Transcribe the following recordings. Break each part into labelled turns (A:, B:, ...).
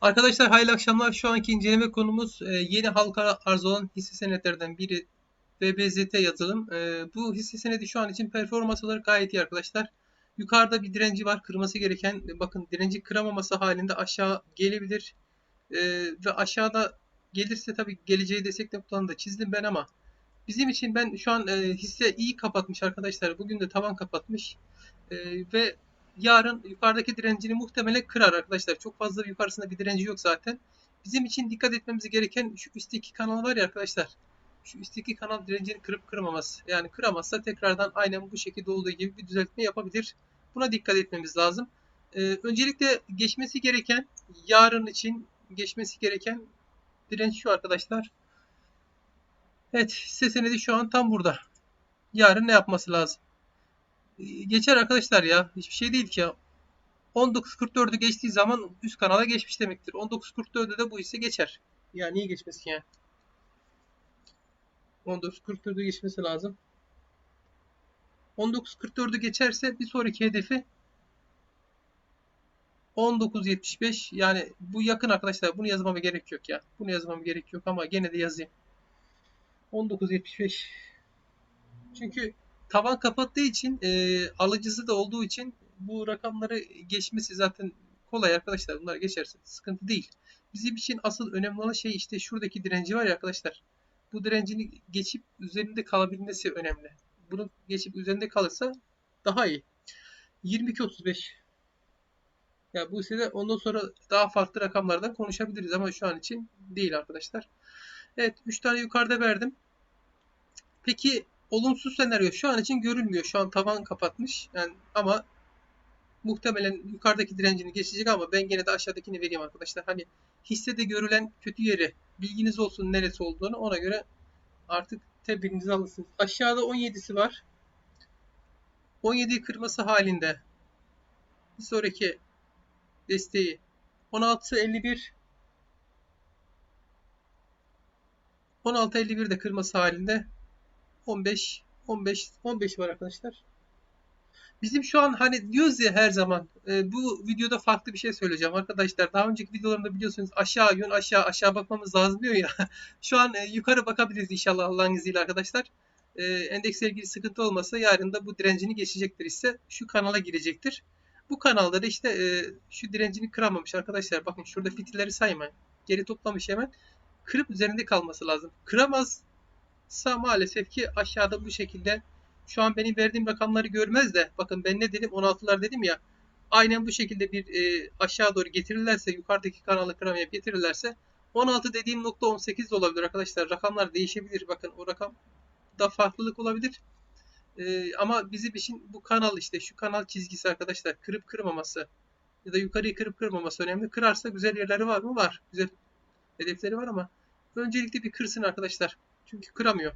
A: Arkadaşlar hayırlı akşamlar. Şu anki inceleme konumuz e, yeni halka arz olan hisse senetlerden biri BBZT yazılım. E, bu hisse senedi şu an için performans olarak gayet iyi arkadaşlar. Yukarıda bir direnci var. Kırması gereken e, bakın direnci kıramaması halinde aşağı gelebilir. Ve aşağıda gelirse tabii geleceği destek noktalarını da çizdim ben ama bizim için ben şu an hisse iyi kapatmış arkadaşlar. Bugün de tavan kapatmış. Ve yarın yukarıdaki direncini muhtemelen kırar arkadaşlar. Çok fazla yukarısında bir direnci yok zaten. Bizim için dikkat etmemiz gereken şu üstteki kanal var ya arkadaşlar. Şu üstteki kanal direncini kırıp kırmaması. Yani kıramazsa tekrardan aynen bu şekilde olduğu gibi bir düzeltme yapabilir. Buna dikkat etmemiz lazım. Ee, öncelikle geçmesi gereken yarın için geçmesi gereken direnç şu arkadaşlar. Evet hisse senedi şu an tam burada. Yarın ne yapması lazım? Geçer arkadaşlar ya. Hiçbir şey değil ki ya. 19.44'ü geçtiği zaman üst kanala geçmiş demektir. 19.44'ü de bu hisse geçer. Ya niye geçmesin ya? 19.44'ü geçmesi lazım. 19.44'ü geçerse bir sonraki hedefi 19.75 yani bu yakın arkadaşlar. Bunu yazmama gerek yok ya. Bunu yazmama gerek yok ama gene de yazayım. 19.75 çünkü tavan kapattığı için e, alıcısı da olduğu için bu rakamları geçmesi zaten kolay arkadaşlar. Bunlar geçerse sıkıntı değil. Bizim için asıl önemli olan şey işte şuradaki direnci var ya arkadaşlar. Bu direncini geçip üzerinde kalabilmesi önemli. Bunu geçip üzerinde kalırsa daha iyi. 22.35 ya bu hissede ondan sonra daha farklı rakamlardan konuşabiliriz ama şu an için değil arkadaşlar. Evet 3 tane yukarıda verdim. Peki olumsuz senaryo şu an için görülmüyor. Şu an tavan kapatmış. Yani ama muhtemelen yukarıdaki direncini geçecek ama ben gene de aşağıdakini vereyim arkadaşlar. Hani hissede görülen kötü yeri bilginiz olsun neresi olduğunu ona göre artık tedbirinizi alırsınız. Aşağıda 17'si var. 17'yi kırması halinde bir sonraki desteği 16.51 16.51 de kırması halinde 15 15 15 var arkadaşlar. Bizim şu an hani diyoruz ya her zaman e, bu videoda farklı bir şey söyleyeceğim arkadaşlar. Daha önceki videolarımda biliyorsunuz aşağı yön aşağı aşağı bakmamız lazım diyor ya. şu an e, yukarı bakabiliriz inşallah Allah'ın izniyle arkadaşlar. E, endeksle ilgili sıkıntı olmasa yarın da bu direncini geçecektir ise şu kanala girecektir. Bu kanalda da işte e, şu direncini kıramamış arkadaşlar. Bakın şurada fitilleri saymayın. Geri toplamış hemen. Kırıp üzerinde kalması lazım. Kıramaz Sa maalesef ki aşağıda bu şekilde şu an benim verdiğim rakamları görmez de bakın ben ne dedim 16'lar dedim ya aynen bu şekilde bir e, aşağı doğru getirirlerse yukarıdaki kanalı kıramayıp getirirlerse 16 dediğim nokta 18 de olabilir arkadaşlar. Rakamlar değişebilir. Bakın o rakam da farklılık olabilir. E, ama bizim için bu kanal işte şu kanal çizgisi arkadaşlar kırıp kırmaması ya da yukarıyı kırıp kırmaması önemli. Kırarsa güzel yerleri var mı? Var. Güzel hedefleri var ama öncelikle bir kırsın arkadaşlar. Çünkü kıramıyor.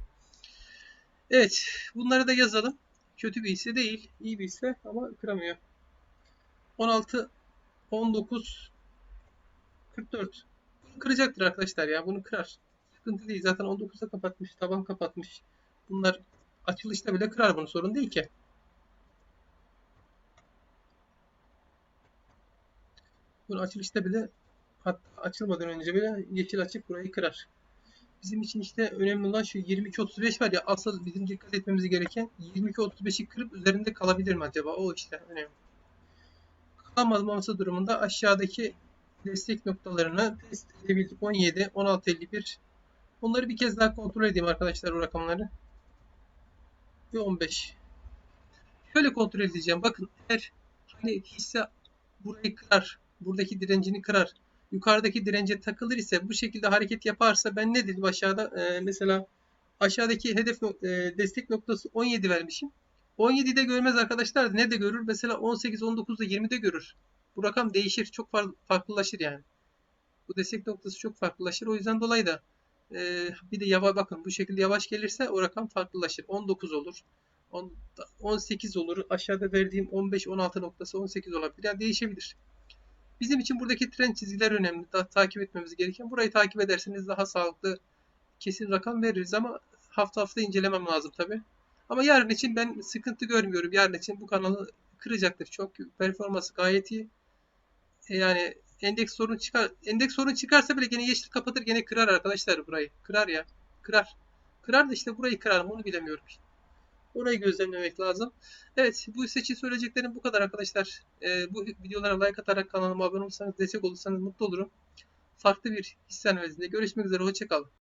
A: Evet. Bunları da yazalım. Kötü bir hisse değil. iyi bir hisse ama kıramıyor. 16 19 44 bunu kıracaktır arkadaşlar ya. Bunu kırar. Sıkıntı değil. Zaten 19'a kapatmış. Taban kapatmış. Bunlar açılışta bile kırar bunu. Sorun değil ki. Bunu açılışta bile açılmadan önce bile yeşil açıp burayı kırar. Bizim için işte önemli olan şu 22-35 var ya asıl bizim dikkat etmemiz gereken 22-35'i kırıp üzerinde kalabilir mi acaba? O işte önemli. Kalamaması durumunda aşağıdaki destek noktalarını test edebildik. 17, 16, 51. Onları bir kez daha kontrol edeyim arkadaşlar o rakamları. Ve 15. Şöyle kontrol edeceğim. Bakın eğer hani hisse burayı kırar, buradaki direncini kırar yukarıdaki dirence takılır ise bu şekilde hareket yaparsa ben ne dedim aşağıda e, mesela aşağıdaki hedef e, destek noktası 17 vermişim. 17'de görmez arkadaşlar ne de görür? Mesela 18, 19'da 20'de görür. Bu rakam değişir. Çok farklılaşır yani. Bu destek noktası çok farklılaşır. O yüzden dolayı da e, bir de yavaş bakın bu şekilde yavaş gelirse o rakam farklılaşır. 19 olur. 10, 18 olur. Aşağıda verdiğim 15, 16 noktası 18 olabilir. Yani değişebilir. Bizim için buradaki trend çizgiler önemli. Daha takip etmemiz gereken. Burayı takip ederseniz daha sağlıklı kesin rakam veririz ama hafta hafta incelemem lazım tabi. Ama yarın için ben sıkıntı görmüyorum. Yarın için bu kanalı kıracaktır. Çok performansı gayet iyi. E, yani endeks sorun çıkar. Endeks sorun çıkarsa bile gene yeşil kapatır gene kırar arkadaşlar burayı. Kırar ya. Kırar. Kırar da işte burayı kırar mı onu bilemiyorum. Orayı gözlemlemek lazım. Evet bu seçim söyleyeceklerim bu kadar arkadaşlar. Ee, bu videolara like atarak kanalıma abone olursanız destek olursanız mutlu olurum. Farklı bir hisse analizinde görüşmek üzere. Hoşçakalın.